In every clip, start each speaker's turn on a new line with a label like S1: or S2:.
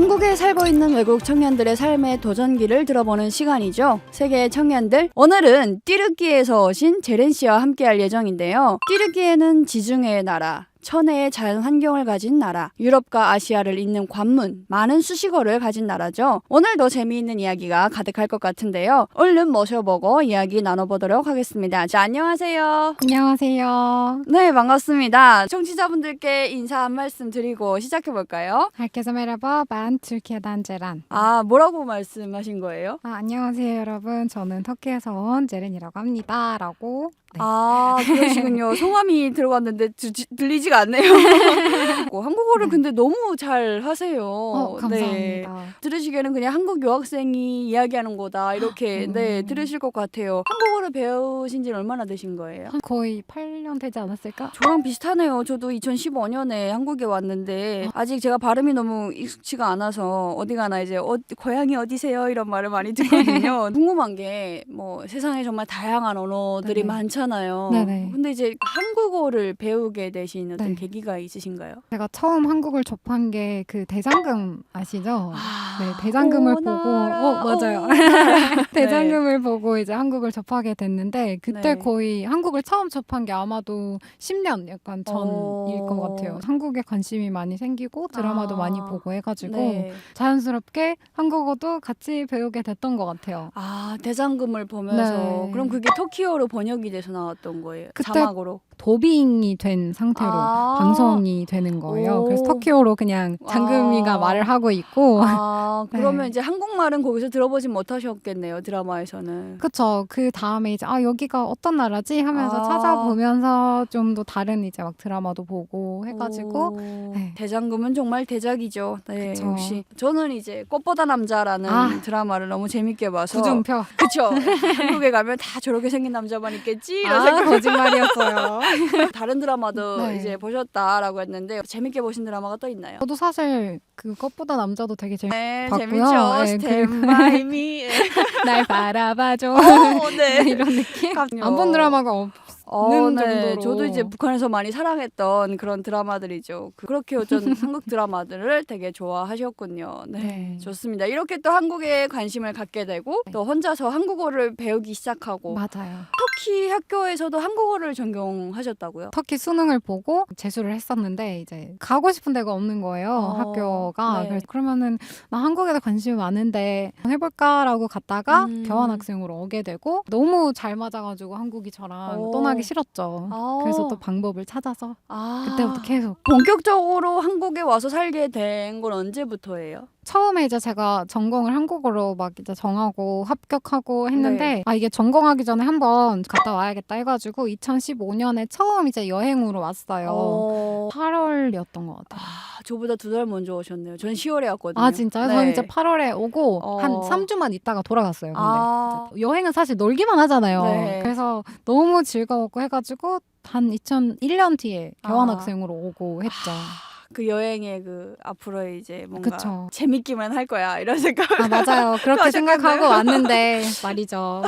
S1: 한국에 살고 있는 외국 청년들의 삶의 도전기를 들어보는 시간이죠. 세계 청년들. 오늘은 띠르키에서 오신 제렌 씨와 함께할 예정인데요. 띠르키에는 지중해의 나라, 천혜의 자연 환경을 가진 나라, 유럽과 아시아를 잇는 관문, 많은 수식어를 가진 나라죠. 오늘도 재미있는 이야기가 가득할 것 같은데요. 얼른 모셔보고 이야기 나눠보도록 하겠습니다. 자, 안녕하세요.
S2: 안녕하세요.
S1: 네, 반갑습니다. 청취자분들께 인사 한 말씀 드리고 시작해볼까요?
S2: Herkese merhaba. Ben Türkiye'den Ceren.
S1: 아, 뭐라고 말씀하신 거예요?
S2: 아, 안녕하세요, 여러분. 저는 터키에서 온 제렌이라고 합니다. 라고. 네.
S1: 아, 그러시군요. 성함이 들어갔는데 드- 지- 들리지가 않네요. 어, 한국어를 근데 너무 잘 하세요.
S2: 네. 어,
S1: 네.
S2: 감사합니다.
S1: 들으시기에는 그냥 한국 유학생이 이야기하는 거다 이렇게
S2: 음.
S1: 네 들으실 것 같아요. 한국어를 배우신 지 얼마나 되신 거예요?
S2: 한 거의 8년 되지 않았을까?
S1: 저랑 비슷하네요. 저도 2015년에 한국에 왔는데 아직 제가 발음이 너무 익숙치가 않아서 어디 가나 이제 어, 고향이 어디세요 이런 말을 많이 듣거든요. 궁금한 게 뭐 세상에 정말 다양한 언어들이
S2: 네네.
S1: 많잖아요.
S2: 네네.
S1: 근데 이제 한국어를 배우게 되신 어떤
S2: 네.
S1: 계기가 있으신가요?
S2: 제가 처음 한국을 접한 게 그 대장금 아시죠?
S1: 아,
S2: 네, 대장금을 보고,
S1: 오나라,
S2: 어, 맞아요.
S1: 오나라.
S2: 대장금을 보고 이제 한국을 접하게 됐는데 그때
S1: 네.
S2: 거의 한국을 처음 접한 게 아마도 10년 약간 전일
S1: 어.
S2: 것 같아요. 한국에 관심이 많이 생기고 드라마도
S1: 아.
S2: 많이 보고 해가지고
S1: 네.
S2: 자연스럽게 한국어도 같이 배우게 됐던 것 같아요.
S1: 아 대장금을 보면서
S2: 네.
S1: 그럼 그게 터키어로 번역이 돼서 나왔던 거예요?
S2: 그때
S1: 자막으로?
S2: 도빙이 된 상태로
S1: 아.
S2: 방송이 되는 거예요.
S1: 오.
S2: 그래서 터키어로 그냥 장금이가
S1: 아.
S2: 말을 하고 있고
S1: 아 그러면
S2: 네.
S1: 이제 한국말은 거기서 들어보진 못하셨겠네요 드라마에서는.
S2: 그쵸. 그 다음에 이제 아 여기가 어떤 나라지 하면서
S1: 아.
S2: 찾아보면서 좀 더 다른 이제 막 드라마도 보고 해가지고
S1: 오,
S2: 네.
S1: 대장금은 정말 대작이죠. 네,
S2: 그쵸.
S1: 역시 저는 이제 꽃보다 남자라는
S2: 아.
S1: 드라마를 너무 재밌게 봐서
S2: 구중표.
S1: 그쵸. 한국에 가면 다 저렇게 생긴 남자만 있겠지 이런
S2: 아
S1: 생각.
S2: 거짓말이었어요.
S1: 다른 드라마도
S2: 네.
S1: 이제 보셨다라고 했는데 재밌게 보신 드라마가 또 있나요?
S2: 저도 사실 그 것보다 남자도 되게 재밌.
S1: 네,
S2: 봤고요.
S1: 재밌죠.
S2: 네,
S1: me.
S2: 날 바라봐줘.
S1: 어, 네.
S2: 이런 느낌. 안 본 드라마가 없.
S1: 어,
S2: 는
S1: 네.
S2: 정도로.
S1: 저도 이제 북한에서 많이 사랑했던 그런 드라마들이죠. 그- 그렇게 어떤 한국 드라마들을 되게 좋아하셨군요. 네.
S2: 네.
S1: 좋습니다. 이렇게 또 한국에 관심을 갖게 되고
S2: 네.
S1: 또 혼자서 한국어를 배우기 시작하고
S2: 맞아요.
S1: 터키 학교에서도 한국어를 전공하셨다고요?
S2: 터키 수능을 보고 재수를 했었는데 이제 가고 싶은 데가 없는 거예요
S1: 어,
S2: 학교가
S1: 네.
S2: 그래서 그러면은 나 한국에도 관심이 많은데 해볼까라고 갔다가
S1: 음.
S2: 교환학생으로 오게 되고 너무 잘 맞아가지고 한국이 저랑
S1: 오.
S2: 떠나 기 싫었죠
S1: 아.
S2: 그래서 또 방법을 찾아서
S1: 아.
S2: 그때부터 계속
S1: 본격적으로 한국에 와서 살게 된 건 언제부터예요?
S2: 처음에 이제 제가 전공을 한국어로 막 이제 정하고 합격하고 했는데
S1: 네.
S2: 아 이게 전공하기 전에 한번 갔다 와야겠다 해가지고 2015년에 처음 이제 여행으로 왔어요.
S1: 어.
S2: 8월이었던 것 같아요.
S1: 아, 저보다 두 달 먼저 오셨네요. 전 10월에 왔거든요.
S2: 아 진짜요?
S1: 네.
S2: 저는 이제 8월에 오고
S1: 어.
S2: 한 3주만 있다가 돌아갔어요. 근데
S1: 아.
S2: 여행은 사실 놀기만 하잖아요.
S1: 네.
S2: 그래서 너무 즐거웠고 해가지고 한 2001년 뒤에
S1: 아.
S2: 교환학생으로 오고 했죠.
S1: 그 여행에 그 앞으로 이제 뭔가
S2: 그쵸.
S1: 재밌기만 할 거야 이런 생각.
S2: 아 맞아요. 그렇게. 생각하고 왔는데 말이죠.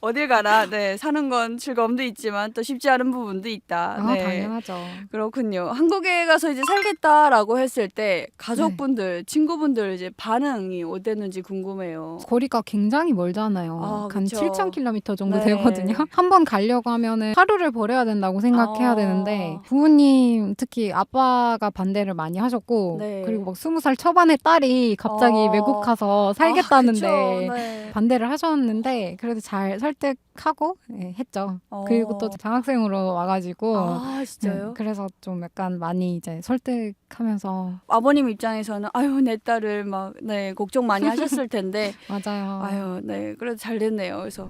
S1: 어딜 가나 네 사는 건 즐거움도 있지만 또 쉽지 않은 부분도 있다.
S2: 아
S1: 네.
S2: 당연하죠.
S1: 그렇군요. 한국에 가서 이제 살겠다라고 했을 때 가족분들,
S2: 네.
S1: 친구분들 이제 반응이 어땠는지 궁금해요.
S2: 거리가 굉장히 멀잖아요.
S1: 아,
S2: 한
S1: 그쵸.
S2: 7,000km 정도
S1: 네.
S2: 되거든요. 한 번 가려고 하면은 하루를 버려야 된다고 생각해야
S1: 아.
S2: 되는데 부모님 특히 아빠가 반대를 많이 하셨고
S1: 네.
S2: 그리고 막 20살 초반의 딸이 갑자기
S1: 어.
S2: 외국 가서
S1: 아,
S2: 살겠다는데
S1: 그쵸. 네.
S2: 반대를 하셨는데 그래도 잘 설득하고 네, 했죠.
S1: 어.
S2: 그리고 또 장학생으로 와가지고
S1: 아 진짜요?
S2: 네, 그래서 좀 약간 많이 이제 설득하면서
S1: 아버님 입장에서는 아유 내 딸을 막 네 걱정 많이 하셨을 텐데
S2: 맞아요.
S1: 아유 네 그래도 잘 됐네요. 그래서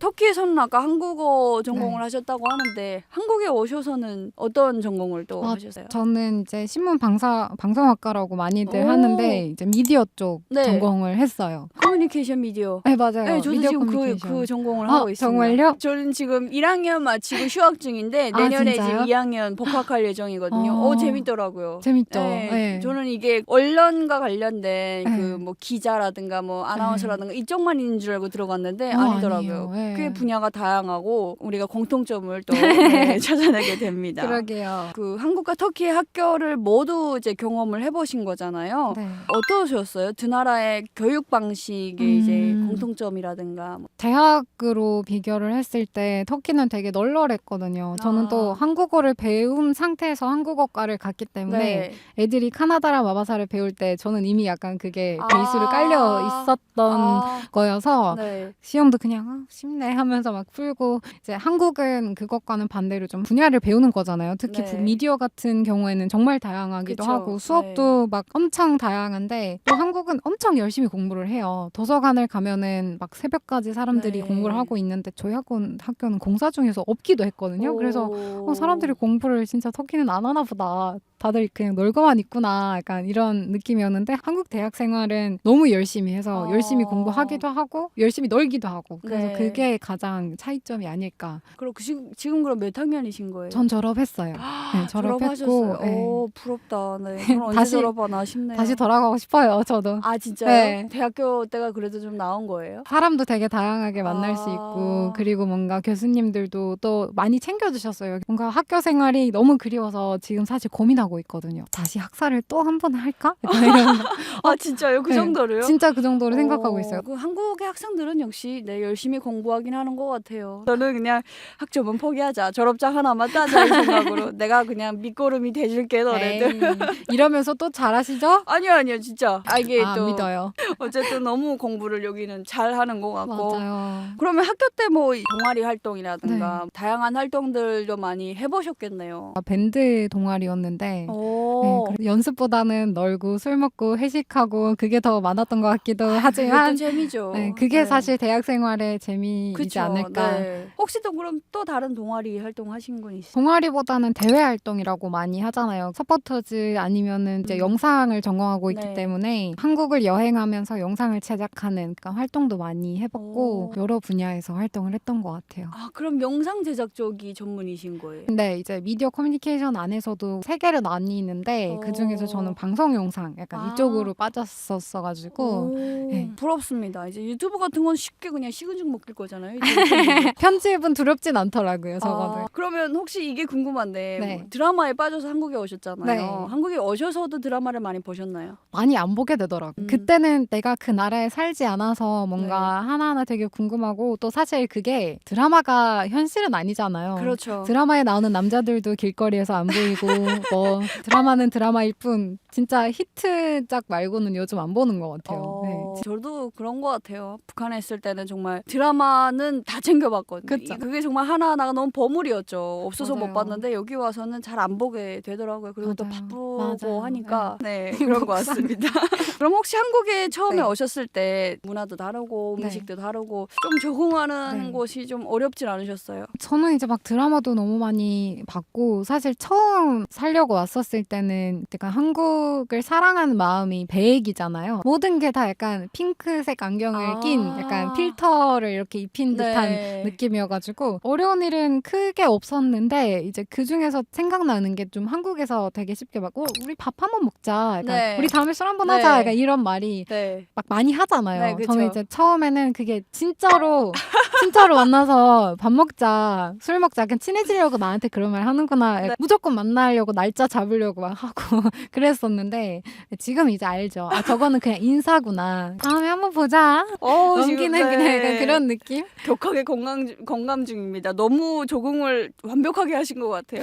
S1: 터키에서는 아까 한국어 전공을
S2: 네.
S1: 하셨다고 하는데 한국에 오셔서는 어떤 전공을 또
S2: 아,
S1: 하셨어요?
S2: 저는 이제 신문 방사 방송학과라고 많이들
S1: 오.
S2: 하는데 이제 미디어 쪽
S1: 네.
S2: 전공을 했어요.
S1: 커뮤니케이션 미디어.
S2: 네 맞아요.
S1: 네, 저도
S2: 미디어
S1: 지금 그,
S2: 커뮤니케이션.
S1: 그 전공을
S2: 아,
S1: 하고 있습니다.
S2: 정말요?
S1: 저는 지금 1학년 마치고 휴학 중인데
S2: 아,
S1: 내년에
S2: 진짜요?
S1: 지금 2학년 복학할 예정이거든요.
S2: 어.
S1: 어, 재밌더라고요.
S2: 재밌죠.
S1: 네,
S2: 네.
S1: 저는 이게 언론과 관련된
S2: 네.
S1: 그 뭐 기자라든가 뭐 아나운서라든가 이쪽만 있는 줄 알고 들어갔는데
S2: 어,
S1: 아니더라고요.
S2: 아니에요. 네.
S1: 꽤 분야가 다양하고 우리가 공통점을 또 네, 찾아내게 됩니다.
S2: 그러게요.
S1: 그 한국과 터키의 학교를 모두 이제 경험을 해보신 거잖아요.
S2: 네.
S1: 어떠셨어요? 두 나라의 교육 방식 의
S2: 음.
S1: 이제 공통점이라든가 뭐.
S2: 대학으로 비교를 했을 때 터키는 되게 널널했거든요. 저는
S1: 아.
S2: 또 한국어를 배운 상태에서 한국어과를 갔기 때문에
S1: 네.
S2: 애들이 카나다라 마바사를 배울 때 저는 이미 약간 그게
S1: 아.
S2: 베이스로 깔려 있었던
S1: 아,
S2: 거여서
S1: 네.
S2: 시험도 그냥 아, 쉽네 하면서 막 풀고 이제 한국은 그것과는 반대로 좀 분야를 배우는 거잖아요. 특히
S1: 네.
S2: 부- 미디어 같은 경우에는 정말 다양하기도
S1: 그쵸.
S2: 하고 수업도 막 엄청 다양한데 또 한국은 엄청 열심히 공부를 해요. 도서관을 가면 은 막 새벽까지 사람들이
S1: 네.
S2: 공부를 하고 있는데 저희 학원 학교는 공사 중에서 없기도 했거든요. 그래서
S1: 오.
S2: 어, 사람들이 공부를 진짜 터키는 안 하나 보다. 다들 그냥 놀고만 있구나. 약간 이런 느낌이었는데 한국 대학 생활은 너무 열심히 해서
S1: 어.
S2: 열심히 공부하기도 하고 열심히 놀기도 하고 그래서
S1: 네.
S2: 그게 가장 차이점이 아닐까.
S1: 그럼 그 지금, 지금 그럼 몇 학년이신 거예요?
S2: 전 졸업했어요. 네, 졸업했고
S1: 졸업하셨어요.
S2: 네.
S1: 오 부럽다. 네. 저는 언제
S2: 다시-
S1: 졸업하나 싶네요.
S2: 다시 돌아가고 싶어요. 저도.
S1: 아 진짜요?
S2: 네.
S1: 대학교 때가 그래도 좀 나온 거예요?
S2: 사람도 되게 다양하게 만날 수
S1: 아.
S2: 있고 그리고 뭔가 교수님들도 또 많이 챙겨주셨어요. 뭔가 학교 생활이 너무 그리워서 지금 사실 고민하고 있거든요. 다시 학사를 또 한 번 할까? 이런
S1: 아 진짜요? 그
S2: 네.
S1: 정도로요?
S2: 진짜 그 정도로 생각하고
S1: 어,
S2: 있어요.
S1: 그 한국의 학생들은 역시 네, 열심히 공부하긴 하는 것 같아요. 저는 그냥 학점은 포기하자. 졸업장 하나만 따자 이 생각으로 내가 그냥 밑거름이 돼줄게 너네들.
S2: 에이, 이러면서 또 잘하시죠?
S1: 아니요 아니요 진짜. 아 이게
S2: 아,
S1: 또
S2: 믿어요.
S1: 어쨌든 너무 공부를 여기는 잘 하는 것 같고.
S2: 맞아요.
S1: 그러면 학교 때 뭐 동아리 활동이라든가
S2: 네.
S1: 다양한 활동들도 많이 해보셨겠네요.
S2: 아, 밴드 동아리였는데
S1: 오.
S2: 네, 그래서 연습보다는 놀고 술 먹고 회식하고 그게 더 많았던 것 같기도
S1: 그것도
S2: 하지만
S1: 재미죠.
S2: 네, 그게
S1: 네.
S2: 사실 대학 생활의 재미이지
S1: 그쵸,
S2: 않을까.
S1: 네. 혹시 또 그럼 또 다른 동아리 활동하신 분 있어요?
S2: 동아리보다는 대외 활동이라고 많이 하잖아요. 서포터즈 아니면은 이제
S1: 음.
S2: 영상을 전공하고 있기
S1: 네.
S2: 때문에 한국을 여행하면서 영상을 제작하는 그러니까 활동도 많이 해봤고
S1: 오.
S2: 여러 분야에서 활동을 했던 것 같아요.
S1: 아 그럼 영상 제작 쪽이 전문이신 거예요?
S2: 근데 이제 미디어 커뮤니케이션 안에서도 세 개를 나뉘는데
S1: 어.
S2: 그 중에서 저는 방송 영상 약간
S1: 아.
S2: 이쪽으로 빠졌었어가지고
S1: 오,
S2: 네.
S1: 부럽습니다. 이제 유튜브 같은 건 쉽게 그냥 식은 죽 먹힐 거잖아요. 이제.
S2: 편집은 두렵진 않더라고요. 적어도.
S1: 아, 그러면 혹시 이게 궁금한데
S2: 네.
S1: 뭐 드라마에 빠져서 한국에 오셨잖아요.
S2: 네.
S1: 한국에 오셔서도 드라마를 많이 보셨나요?
S2: 많이 안 보게 되더라고요.
S1: 음.
S2: 그때는 내가 그 나라에 살지 않아서 뭔가 하나하나 되게 궁금하고 또 사실 그게 드라마가 현실은 아니잖아요.
S1: 그렇죠.
S2: 드라마에 나오는 남자들도 길거리에서 안 보이고 뭐 드라마는 드라마일 뿐 진짜 히트작 말고는 요즘 안 보는 것 같아요.
S1: 어,
S2: 네.
S1: 저도 그런 것 같아요. 북한에 있을 때는 정말 드라마는 다 챙겨봤거든요.
S2: 그쵸.
S1: 이- 그게 정말 하나하나가 너무 버물이었죠. 없어서 못
S2: 맞아요.
S1: 봤는데 여기 와서는 잘 안 보게 되더라고요. 그리고 또
S2: 맞아요.
S1: 바쁘고
S2: 맞아요.
S1: 하니까 네 그런 것 같습니다. 그럼 혹시 한국에 처음에
S2: 네.
S1: 오셨을 때 문화도 다르고
S2: 네.
S1: 음식도 다르고 좀 적응하는
S2: 네.
S1: 곳이 좀 어렵진 않으셨어요?
S2: 저는 이제 막 드라마도 너무 많이 봤고 사실 처음 살려고 왔었을 때는 약간 한국을 사랑하는 마음이 배액이잖아요. 모든 게 다 약간 핑크색 안경을
S1: 아.
S2: 낀 약간 필터를 이렇게 입힌 듯한
S1: 네.
S2: 느낌이어가지고 어려운 일은 크게 없었는데 이제 그 중에서 생각나는 게 좀 한국에서 되게 쉽게 막 어, 우리 밥 한 번 먹자, 약간
S1: 네.
S2: 우리 다음에 술 한 번
S1: 네.
S2: 하자, 약간 이런 말이
S1: 네.
S2: 막 많이 하잖아요.
S1: 네, 그쵸.
S2: 저는 이제 처음에는 그게 진짜로 진짜로 만나서 밥 먹자, 술 먹자, 그냥 친해지려고 나한테 그런 말 하는구나.
S1: 네.
S2: 무조건 만나려고 날짜 잡으려고 막 하고 그랬었는데 지금 이제 알죠. 아 저거는 그냥 인사구나. 다음에 한번 보자.
S1: 어,
S2: 넘기는
S1: 지금,
S2: 그냥
S1: 네.
S2: 약간 그런 느낌.
S1: 격하게 건강 중- 건강 중입니다. 너무 적응을 완벽하게 하신 것 같아요.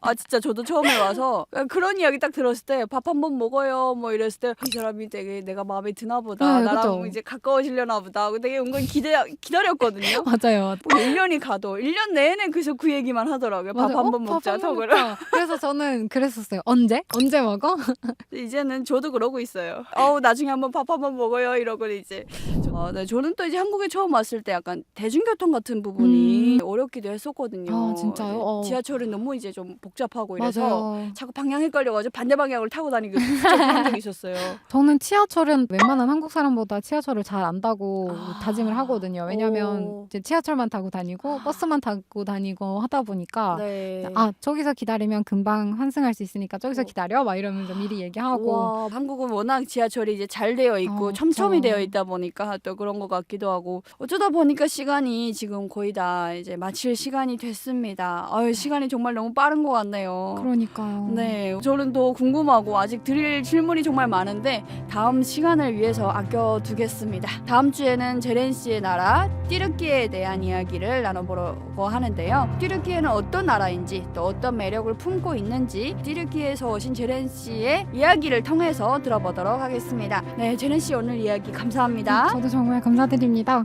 S1: 아 진짜 저도 처음에 와서 그런 이야기 딱 들었을 때 밥 한 번 먹어요 뭐 이랬을 때 이 사람이 되게 내가 마음에 드나 보다
S2: 네,
S1: 나랑
S2: 그죠.
S1: 이제 가까워지려나 보다 되게 은근 기대 기다렸거든요.
S2: 맞아요.
S1: 뭐 1년이 가도 1년 내내 그래서 그 얘기만 하더라고요. 밥
S2: 맞아요.
S1: 한번
S2: 어,
S1: 먹자
S2: 번. 먹자. 그래서 저는 그랬었어요. 언제? 언제 먹어?
S1: 이제는 저도 그러고 있어요. 어우 나중에 한번 밥 한 번 먹어요 이러고 이제. 어, 네, 저는 또 이제 한국에 처음 왔을 때 약간 대중교통 같은 부분이 어렵기도 했었거든요.
S2: 음. 아, 진짜요?
S1: 네,
S2: 어.
S1: 지하철은 너무 이제 좀 복잡하고 이래서
S2: 맞아요.
S1: 자꾸 방향 헷갈려가지고 반대 방향을 타고 다니고 한 적이 있었어요.
S2: 저는 치아철은 웬만한 한국 사람보다 치아철을 잘 안다고
S1: 아.
S2: 다짐을 하거든요. 왜냐면
S1: 오.
S2: 이제 치아철만 타고 다니고 버스만 타고 다니고 하다 보니까
S1: 네.
S2: 아 저기서 기다리면 금방 환승할 수 있으니까 저기서
S1: 어.
S2: 기다려 막 이러면서 미리 얘기하고
S1: 와, 한국은 워낙 지하철이 이제 잘 되어 있고
S2: 어,
S1: 히
S2: 그쵸.
S1: 되어 있다 보니까 또 그런 것 같기도 하고 어쩌다 보니까 시간이 지금 거의 다 이제 마칠 시간이 됐습니다. 아유 시간이 정말 너무 빠른 것 같네요.
S2: 그러니까요.
S1: 네, 저는 또 궁금하고 아직 드릴 질문이 정말 많은데 다음 시간을 위해서 아껴두겠습니다. 다음 주에는 제렌 씨의 나라 띠르키에 대한 이야기를 나눠보려고 하는데요. 띠르키에는 어떤 나라인지 또 어떤 매력을 품고 있는지 띠르키에서 오신 제렌 씨의 이야기를 통해서 들어보도록 하겠습니다. 네, 제렌 씨 오늘 이야기 감사합니다.
S2: 저도 정말 감사드립니다.